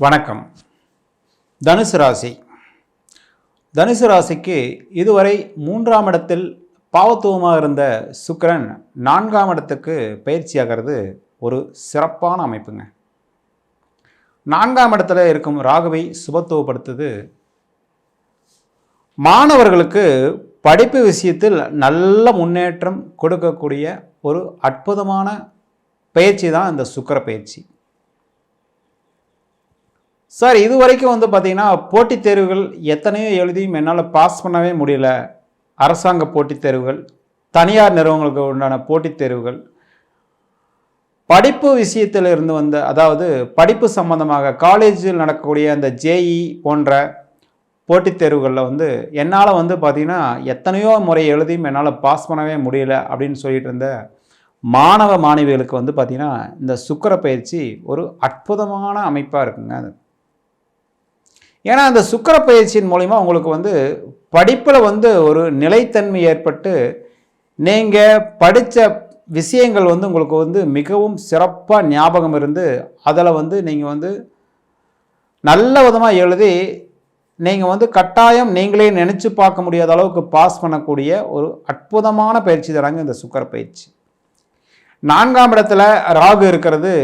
வணக்கம். தனுசு ராசி. தனுசு ராசிக்கு இதுவரை மூன்றாம் இடத்தில் பாவத்துவமாக இருந்த சுக்கிரன் நான்காம் இடத்துக்கு பயிற்சியாகிறது ஒரு சிறப்பான அமைப்புங்க. நான்காம் இடத்துல இருக்கும் ராகுவை சுபத்துவப்படுத்துது. மாணவர்களுக்கு படிப்பு விஷயத்தில் நல்ல முன்னேற்றம் கொடுக்கக்கூடிய ஒரு அற்புதமான பயிற்சி தான் இந்த சுக்கிர பயிற்சி. சார் இது வரைக்கும் வந்து பார்த்தீங்கன்னா போட்டித் தேர்வுகள் எத்தனையோ எழுதியும் என்னால் பாஸ் பண்ணவே முடியல. அரசாங்க போட்டித் தேர்வுகள் தனியார் நிறுவனங்களுக்கு உண்டான போட்டித் தேர்வுகள். படிப்பு விஷயத்தில் இருந்து வந்த அதாவது படிப்பு சம்பந்தமாக காலேஜில் நடக்கக்கூடிய அந்த ஜேஇ போன்ற போட்டித் தேர்வுகளில் வந்து என்னால் வந்து பார்த்திங்கன்னா எத்தனையோ முறை எழுதியும் என்னால் பாஸ் பண்ணவே முடியல அப்படின்னு சொல்லிட்டு இருந்த மாணவ மாணவிகளுக்கு வந்து பார்த்திங்கன்னா இந்த சுக்கர பயிற்சி ஒரு அற்புதமான அமைப்பாக இருக்குங்க அது. ஏன்னா அந்த சுக்கர பயிற்சியின் மூலிமா உங்களுக்கு வந்து படிப்பில் வந்து ஒரு நிலைத்தன்மை ஏற்பட்டு நீங்கள் படித்த விஷயங்கள் வந்து உங்களுக்கு வந்து மிகவும் சிறப்பாக ஞாபகம் இருந்து அதில் வந்து நீங்கள் வந்து நல்ல விதமாக எழுதி நீங்கள் வந்து கட்டாயம் நீங்களே நினச்சி பார்க்க முடியாத அளவுக்கு பாஸ் பண்ணக்கூடிய ஒரு அற்புதமான பயிற்சி தராங்க இந்த சுக்கர பயிற்சி. நான்காம் இடத்துல ராகு இருக்கிறது.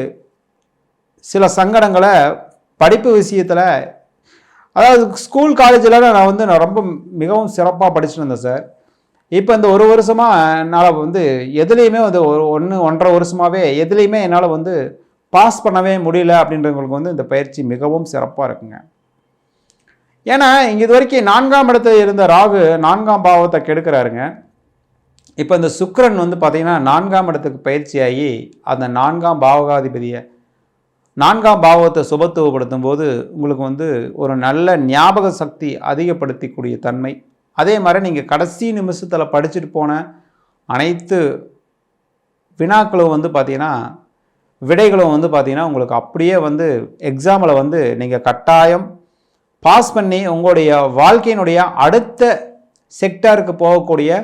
சில சங்கடங்களை படிப்பு விஷயத்தில் அதாவது ஸ்கூல் காலேஜில் நான் வந்து நான் ரொம்ப மிகவும் சிறப்பாக படிச்சுட்டு இருந்தேன் சார் இப்போ இந்த ஒரு வருஷமாக என்னால் வந்து எதுலேயுமே வந்து ஒரு ஒன்று ஒன்றரை வருஷமாகவே எதுலேயுமே என்னால் வந்து பாஸ் பண்ணவே முடியல அப்படின்றவங்களுக்கு வந்து இந்த பயிற்சி மிகவும் சிறப்பாக இருக்குங்க. ஏன்னா இங்கே இது வரைக்கும் நான்காம் இடத்துல இருந்த ராகு நான்காம் பாவத்தை கெடுக்கிறாருங்க. இப்போ இந்த சுக்கரன் வந்து பார்த்திங்கன்னா நான்காம் இடத்துக்கு பயிற்சியாகி அந்த நான்காம் பாவகாதிபதியை நான்காம் பாவத்தை சுபத்துவப்படுத்தும் போது உங்களுக்கு வந்து ஒரு நல்ல ஞாபக சக்தி அதிகப்படுத்திக்கூடிய தன்மை. அதே மாதிரி நீங்கள் கடைசி நிமிஷத்தில் படிச்சுட்டு போன அனைத்து வினாக்களும் வந்து பார்த்தீங்கன்னா விடைகளும் வந்து பார்த்திங்கன்னா உங்களுக்கு அப்படியே வந்து எக்ஸாமில் வந்து நீங்கள் கட்டாயம் பாஸ் பண்ணி உங்களுடைய வாழ்க்கையினுடைய அடுத்த செக்டாருக்கு போகக்கூடிய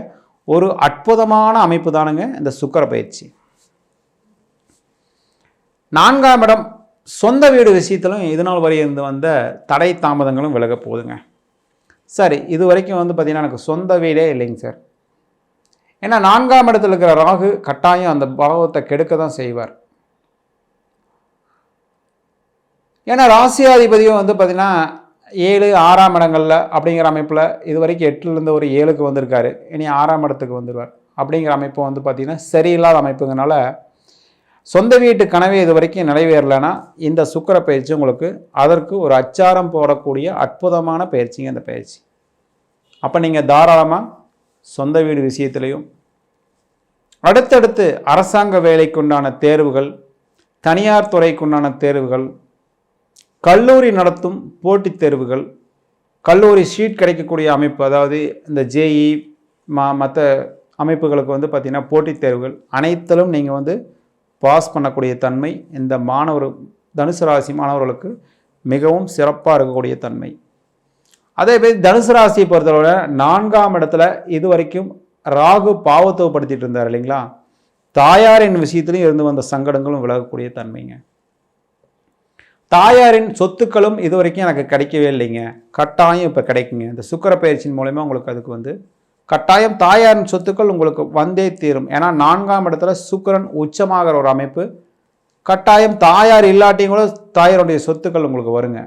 ஒரு அற்புதமான அமைப்பு தானுங்க இந்த சுக்கர பயிற்சி நான்காம் இடம் சொந்த வீடு விஷயத்திலும் இதனால் வரை இருந்து வந்த தடை தாமதங்களும் விலக போகுதுங்க. சரி இது வரைக்கும் வந்து பார்த்திங்கன்னா எனக்கு சொந்த வீடே இல்லைங்க சார். ஏன்னா நான்காம் இடத்துல இருக்கிற ராகு கட்டாயம் அந்த பாவத்தை கெடுக்க தான் செய்வார். ஏன்னா ராசியாதிபதியும் வந்து பார்த்திங்கன்னா ஏழு ஆறாம் இடங்களில் அப்படிங்கிற அமைப்பில் இது வரைக்கும் எட்டுலேருந்து ஒரு ஏழுக்கு வந்திருக்காரு. இனி ஆறாம் இடத்துக்கு வந்துடுவார் அப்படிங்கிற அமைப்பு வந்து பார்த்திங்கன்னா சரியில்லாத அமைப்புங்கனால சொந்த வீட்டு கனவே இது வரைக்கும் நிறைவேறலைன்னா இந்த சுக்கர பயிற்சி உங்களுக்கு அதற்கு ஒரு அச்சாரம் போடக்கூடிய அற்புதமான பயிற்சிங்க இந்த பயிற்சி. அப்போ நீங்கள் தாராளமாக சொந்த வீடு விஷயத்திலையும் அடுத்தடுத்து அரசாங்க வேலைக்குண்டான தேர்வுகள் தனியார் துறைக்குண்டான தேர்வுகள் கல்லூரி நடத்தும் போட்டித் தேர்வுகள் கல்லூரி ஷீட் கிடைக்கக்கூடிய அமைப்பு அதாவது இந்த ஜேஇ மா மற்ற அமைப்புகளுக்கு வந்து பார்த்திங்கன்னா போட்டித் தேர்வுகள் அனைத்திலும் நீங்கள் வந்து பாஸ் பண்ணக்கூடிய தன்மை இந்த மாணவர் தனுசு ராசி மாணவர்களுக்கு மிகவும் சிறப்பாக இருக்கக்கூடிய தன்மை. அதே மாதிரி தனுசு ராசியை பொறுத்தவரை நான்காம் இடத்துல இது வரைக்கும் ராகு பாவத்துவப்படுத்திட்டு இருந்தார் இல்லைங்களா? தாயாரின் விஷயத்திலையும் இருந்து வந்த சங்கடங்களும் விலகக்கூடிய தன்மைங்க. தாயாரின் சொத்துக்களும் இது வரைக்கும் எனக்கு கிடைக்கவே இல்லைங்க. கட்டாயம் இப்போ கிடைக்குங்க. இந்த சுக்கர பயிற்சியின் மூலயமா உங்களுக்கு அதுக்கு வந்து கட்டாயம் தாயாரின் சொத்துக்கள் உங்களுக்கு வந்தே தீரும். ஏன்னா நான்காம் இடத்துல சுக்கிரன் உச்சமாகிற ஒரு அமைப்பு. கட்டாயம் தாயார் இல்லாட்டியும் கூட தாயாருடைய சொத்துக்கள் உங்களுக்கு வருங்க.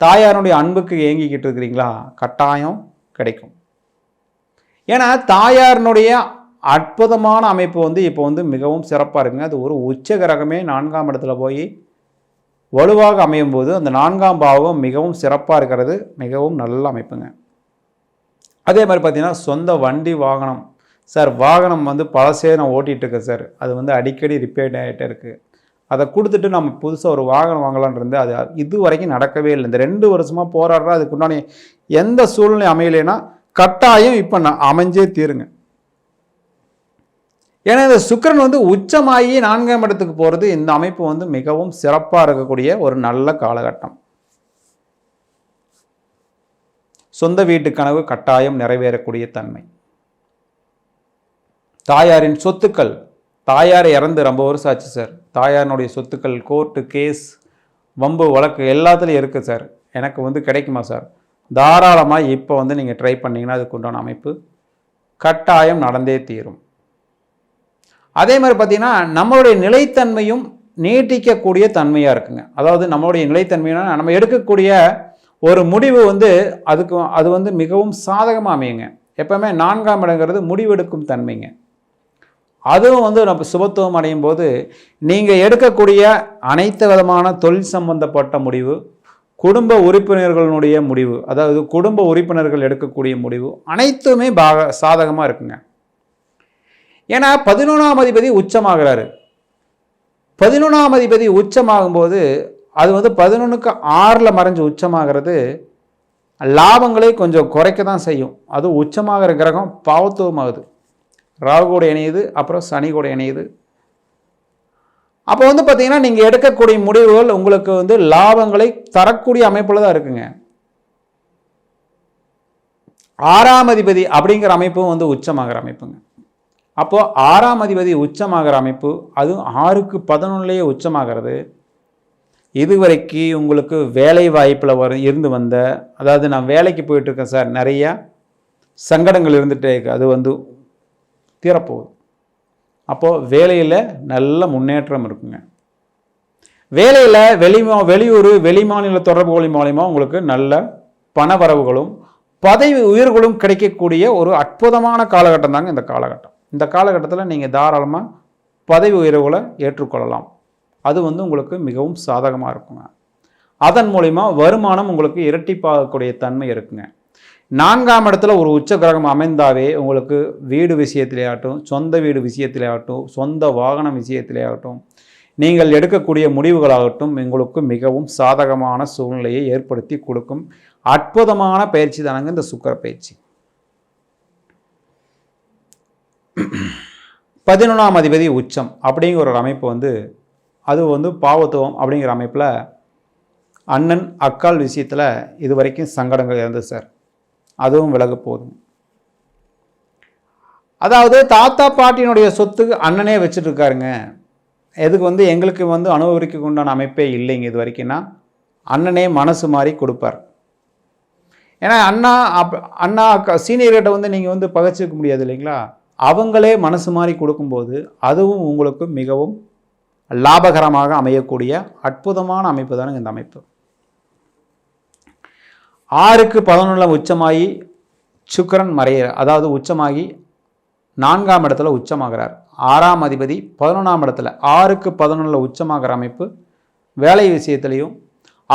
தாயாருடைய அன்புக்கு ஏங்கிக்கிட்டு இருக்கிறீங்களா? கட்டாயம் கிடைக்கும். ஏன்னா தாயாரினுடைய அற்புதமான அமைப்பு வந்து இப்போ வந்து மிகவும் சிறப்பாக இருக்குங்க. அது ஒரு உச்ச கிரகமே நான்காம் இடத்துல போய் வலுவாக அமையும் போது அந்த நான்காம் பாவம் மிகவும் சிறப்பாக இருக்கிறது. மிகவும் நல்ல அமைப்புங்க. அதே மாதிரி பார்த்தீங்கன்னா சொந்த வண்டி வாகனம். சார் வாகனம் வந்து பழசே நான் ஓட்டிகிட்டு இருக்கேன் சார். அது வந்து அடிக்கடி ரிப்பேர் ஆகிட்டே இருக்குது அதை கொடுத்துட்டு நம்ம புதுசாக ஒரு வாகனம் வாங்கலான்னு இருந்து அது இது வரைக்கும் நடக்கவே இல்லை. இந்த ரெண்டு வருஷமாக போராடுற அதுக்குண்டான எந்த சூழ்நிலை அமையலைன்னா கட்டாயம் இப்போ நான் அமைஞ்சே தீருங்க. ஏன்னா இந்த சுக்கரன் வந்து உச்சமாகி நான்காம் இடத்துக்கு போகிறது இந்த அமைப்பு வந்து மிகவும் சிறப்பாக இருக்கக்கூடிய ஒரு நல்ல காலகட்டம். சொந்த வீட்டு கனவு கட்டாயம் நிறைவேறக்கூடிய தன்மை. தாயாரின் சொத்துக்கள். தாயார் இறந்து ரொம்ப வருஷம் ஆச்சு சார். தாயாரினுடைய சொத்துக்கள் கோர்ட்டு கேஸ் வம்பு வழக்கு எல்லாத்துலேயும் இருக்குது சார். எனக்கு வந்து கிடைக்குமா சார்? தாராளமாக இப்போ வந்து நீங்கள் ட்ரை பண்ணிங்கன்னா அதுக்கு உண்டான அமைப்பு கட்டாயம் நடந்தே தீரும். அதே மாதிரி பார்த்தீங்கன்னா நம்மளுடைய நிலைத்தன்மையும் நீட்டிக்கக்கூடிய தன்மையாக இருக்குங்க. அதாவது நம்மளுடைய நிலைத்தன்மைனா நம்ம எடுக்கக்கூடிய ஒரு முடிவு வந்து அதுக்கு அது வந்து மிகவும் சாதகமாக அமையுங்க. எப்பவுமே நான்காம் இடங்கிறது முடிவெடுக்கும் தன்மைங்க. அதுவும் வந்து நம்ம சுபத்துவம் அடையும் போது நீங்கள் எடுக்கக்கூடிய அனைத்து விதமான தொழில் சம்பந்தப்பட்ட முடிவு குடும்ப உறுப்பினர்களுடைய முடிவு அதாவது குடும்ப உறுப்பினர்கள் எடுக்கக்கூடிய முடிவு அனைத்துமே பாக சாதகமாக இருக்குங்க. ஏன்னா பதினொன்றாம் அதிபதி உச்சமாகிறாரு. பதினொன்றாம் அதிபதி உச்சமாகும்போது அது வந்து பதினொன்றுக்கு ஆறில் மறைஞ்சு உச்சமாகிறது. லாபங்களை கொஞ்சம் குறைக்க தான் செய்யும். அது உச்சமாகிற கிரகம் பாவத்துவமாகுது. ராகு கூட இணையுது அப்புறம் சனி கூட இணையுது. அப்போ வந்து பார்த்திங்கன்னா நீங்கள் எடுக்கக்கூடிய முடிவுகள் உங்களுக்கு வந்து லாபங்களை தரக்கூடிய அமைப்பில் தான் இருக்குங்க. ஆறாம் அதிபதி அப்படிங்கிற அமைப்பும் வந்து உச்சமாகிற அமைப்புங்க. அப்போது ஆறாம் அதிபதி உச்சமாகிற அமைப்பு அதுவும் ஆறுக்கு பதினொன்றுலேயே உச்சமாகிறது. இதுவரைக்கு உங்களுக்கு வேலை வாய்ப்பில் வர இருந்து வந்த அதாவது நான் வேலைக்கு போயிட்டுருக்கேன் சார் நிறையா சங்கடங்கள் இருந்துகிட்டே இருக்குது அது வந்து தீரப்போகுது. அப்போது வேலையில் நல்ல முன்னேற்றம் இருக்குங்க. வேலையில் வெளி வெளியூர் வெளி மாநில தொடர்புகளின் மூலிமா உங்களுக்கு நல்ல பண வரவுகளும் பதவி உயிர்களும் கிடைக்கக்கூடிய ஒரு அற்புதமான காலகட்டம் தாங்க இந்த காலகட்டம். இந்த காலகட்டத்தில் நீங்கள் தாராளமாக பதவி உயர்வுகளை ஏற்றுக்கொள்ளலாம். அது வந்து உங்களுக்கு மிகவும் சாதகமாக இருக்குங்க. அதன் மூலிமா வருமானம் உங்களுக்கு இரட்டிப்பாகக்கூடிய தன்மை இருக்குங்க. நான்காம் இடத்துல ஒரு உச்ச கிரகம் அமைந்தாவே உங்களுக்கு வீடு விஷயத்திலேயாகட்டும் சொந்த வீடு விஷயத்திலேயாகட்டும் சொந்த வாகனம் விஷயத்திலேயாகட்டும் நீங்கள் எடுக்கக்கூடிய முடிவுகளாகட்டும் உங்களுக்கு மிகவும் சாதகமான சூழ்நிலையை ஏற்படுத்தி கொடுக்கும் அற்புதமான பயிற்சி தானங்க இந்த சுக்கர பயிற்சி. பதினொன்றாம் அதிபதி உச்சம் அப்படிங்கிற ஒரு அமைப்பு வந்து அது வந்து பாவத்துவம் அப்படிங்கிற அமைப்பில் அண்ணன் அக்கால் விஷயத்தில் இது வரைக்கும் சங்கடங்கள் இருந்தது சார். அதுவும் விலக போதும். அதாவது தாத்தா பாட்டியினுடைய சொத்துக்கு அண்ணனே வச்சுட்டு இருக்காருங்க எதுக்கு வந்து எங்களுக்கு வந்து அனுபவிக்க உண்டான அமைப்பே இல்லைங்க இது வரைக்கும்னா அண்ணனே மனசு மாதிரி கொடுப்பார். ஏன்னா அண்ணா அப் அண்ணா அக்கா சீனியர்கிட்ட வந்து நீங்கள் வந்து பகச்சிக்க முடியாது இல்லைங்களா? அவங்களே மனசு மாதிரி கொடுக்கும்போது அதுவும் உங்களுக்கு மிகவும் லாபகரமாக அமையக்கூடிய அற்புதமான அமைப்பு தானுங்க இந்த அமைப்பு. ஆறுக்கு பதினொன்றில் உச்சமாகி சுக்கரன் மறைய அதாவது உச்சமாகி நான்காம் இடத்துல உச்சமாகிறார். ஆறாம் அதிபதி பதினொன்றாம் இடத்துல ஆறுக்கு பதினொன்றில் உச்சமாகிற அமைப்பு வேலை விஷயத்துலையும்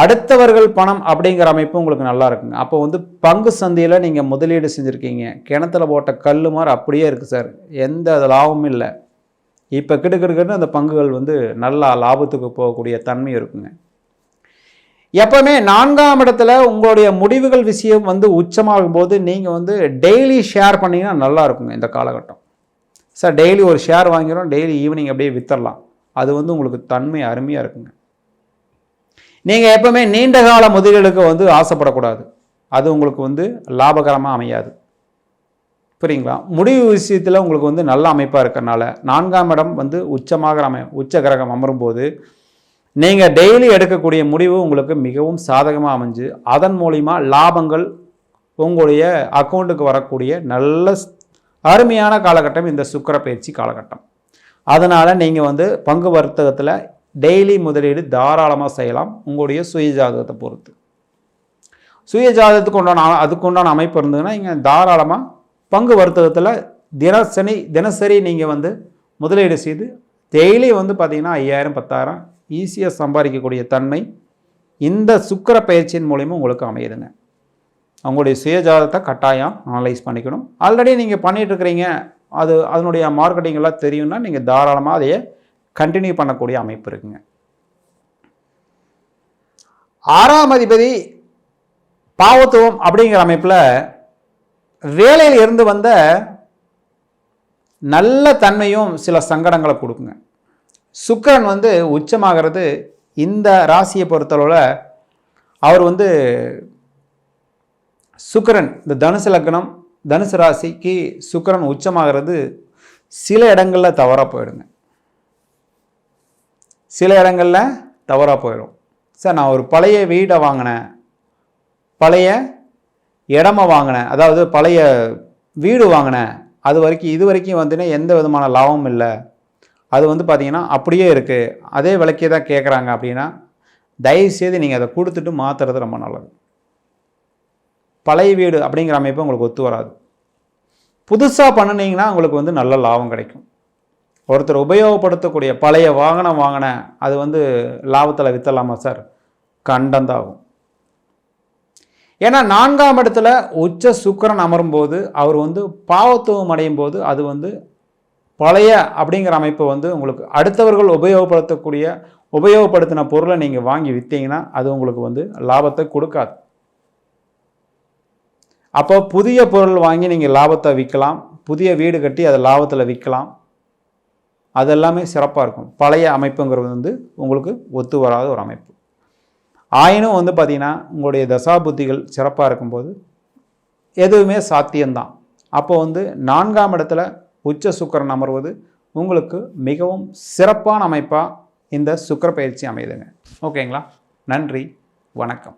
அடுத்தவர்கள் பணம் அப்படிங்கிற அமைப்பு உங்களுக்கு நல்லா இருக்குங்க. அப்போ வந்து பங்கு சந்தையில் நீங்கள் முதலீடு செஞ்சுருக்கீங்க. கிணத்துல போட்ட கல் மாதிரி அப்படியே இருக்குது சார். எந்த லாபமும் இல்லை. இப்போ கிடுக்கிடுக்கிட்டு அந்த பங்குகள் வந்து நல்லா லாபத்துக்கு போகக்கூடிய தன்மை இருக்குங்க. எப்பவுமே நான்காம் இடத்துல உங்களுடைய முடிவுகள் விஷயம் வந்து உச்சமாகும் போது நீங்கள் வந்து டெய்லி ஷேர் பண்ணிங்கன்னா நல்லா இருக்குங்க இந்த காலகட்டம். சார் டெய்லி ஒரு ஷேர் வாங்கிறோம் டெய்லி ஈவினிங் அப்படியே வித்தரலாம். அது வந்து உங்களுக்கு தன்மை அருமையாக இருக்குங்க. நீங்கள் எப்பவுமே நீண்ட கால முதலீடுக்கு வந்து ஆசைப்படக்கூடாது. அது உங்களுக்கு வந்து லாபகரமாக அமையாது. புரியுங்களா? முடிவு விஷயத்தில் உங்களுக்கு வந்து நல்ல அமைப்பாக இருக்கிறனால நான்காம் இடம் வந்து உச்சமாக அமை உச்ச கிரகம் அமரும் போது நீங்கள் டெய்லி எடுக்கக்கூடிய முடிவு உங்களுக்கு மிகவும் சாதகமாக அமைஞ்சு அதன் மூலிமா லாபங்கள் உங்களுடைய அக்கௌண்ட்டுக்கு வரக்கூடிய நல்ல அருமையான காலகட்டம் இந்த சுக்கர பயிற்சி காலகட்டம். அதனால் நீங்கள் வந்து பங்கு வர்த்தகத்தில் டெய்லி முதலீடு தாராளமாக செய்யலாம் உங்களுடைய சுய ஜாதகத்தை பொறுத்து. சுய ஜாதகத்துக்கு உண்டான அதுக்கு உண்டான அமைப்பு இருந்ததுன்னா இங்கே தாராளமாக பங்கு வர்த்தகத்தில் தினசரி தினசரி நீங்கள் வந்து முதலீடு செய்து டெய்லி வந்து பார்த்திங்கன்னா ஐயாயிரம் பத்தாயிரம் ஈஸியாக சம்பாதிக்கக்கூடிய தன்மை இந்த சுக்கர பயிற்சியின் மூலிமா உங்களுக்கு அமையுதுங்க. அவங்களுடைய சுயஜாதத்தை கட்டாயம் அனலைஸ் பண்ணிக்கணும். ஆல்ரெடி நீங்கள் பண்ணிகிட்ருக்கிறீங்க அது அதனுடைய மார்க்கெட்டிங்கெல்லாம் தெரியும்னா நீங்கள் தாராளமாக அதையே கண்டினியூ பண்ணக்கூடிய அமைப்பு இருக்குங்க. ஆறாம் அதிபதி பாவத்துவம் அப்படிங்கிற அமைப்பில் வேலையில் இருந்து வந்த நல்ல தன்மையும் சில சங்கடங்களை கொடுக்குங்க. சுக்கரன் வந்து உச்சமாகிறது இந்த ராசியை பொறுத்தளவில் அவர் வந்து சுக்கரன் இந்த தனுசு லக்னம் தனுசு ராசிக்கு சுக்கரன் உச்சமாகிறது சில இடங்களில் தவறாக போயிடுங்க. சில இடங்களில் தவறாக போயிடும். சார் நான் ஒரு பழைய வீடை வாங்கினேன். பழைய இடமா வாங்கினேன். அதாவது பழைய வீடு வாங்கினேன். அது வரைக்கும் இது வரைக்கும் வந்துன்னா எந்த விதமான லாபமும் இல்லை. அது வந்து பார்த்தீங்கன்னா அப்படியே இருக்குது அதே விலைக்கே தான் கேட்குறாங்க அப்படின்னா தயவுசெய்து நீங்கள் அதை கொடுத்துட்டு மாற்றுறது ரொம்ப நல்லது. பழைய வீடு அப்படிங்கிற அமைப்பு உங்களுக்கு ஒத்து வராது. புதுசாக பண்ணினீங்கன்னா உங்களுக்கு வந்து நல்ல லாபம் கிடைக்கும். ஒருத்தர் உபயோகப்படுத்தக்கூடிய பழைய வாகனம் வாங்கினேன். அது வந்து லாபத்தில் விற்றலாமா சார்? கண்டந்தாகும். ஏன்னா நான்காம் இடத்துல உச்ச சுக்கிரன் அமரும்போது அவர் வந்து பாவத்துவம் அடையும் போது அது வந்து பழைய அப்படிங்கிற அமைப்பு வந்து உங்களுக்கு அடுத்தவர்கள் உபயோகப்படுத்தக்கூடிய உபயோகப்படுத்தின பொருளை நீங்கள் வாங்கி விற்றீங்கன்னா அது உங்களுக்கு வந்து லாபத்தை கொடுக்காது. அப்போ புதிய பொருள் வாங்கி நீங்கள் லாபத்தை விற்கலாம். புதிய வீடு கட்டி அதை லாபத்தில் விற்கலாம். அதெல்லாமே சிறப்பாக இருக்கும். பழைய அமைப்புங்கிறது வந்து உங்களுக்கு ஒத்து வராத ஒரு அமைப்பு. ஆயினும் வந்து பார்த்திங்கன்னா உங்களுடைய தசா புத்திகள் சிறப்பாக இருக்கும்போது எதுவுமே சாத்தியம்தான். அப்போ வந்து நான்காம் இடத்துல உச்ச சுக்கரன் அமர்வது உங்களுக்கு மிகவும் சிறப்பான அமைப்பாக இந்த சுக்கர பயிற்சி அமையுதுங்க. ஓகேங்களா? நன்றி. வணக்கம்.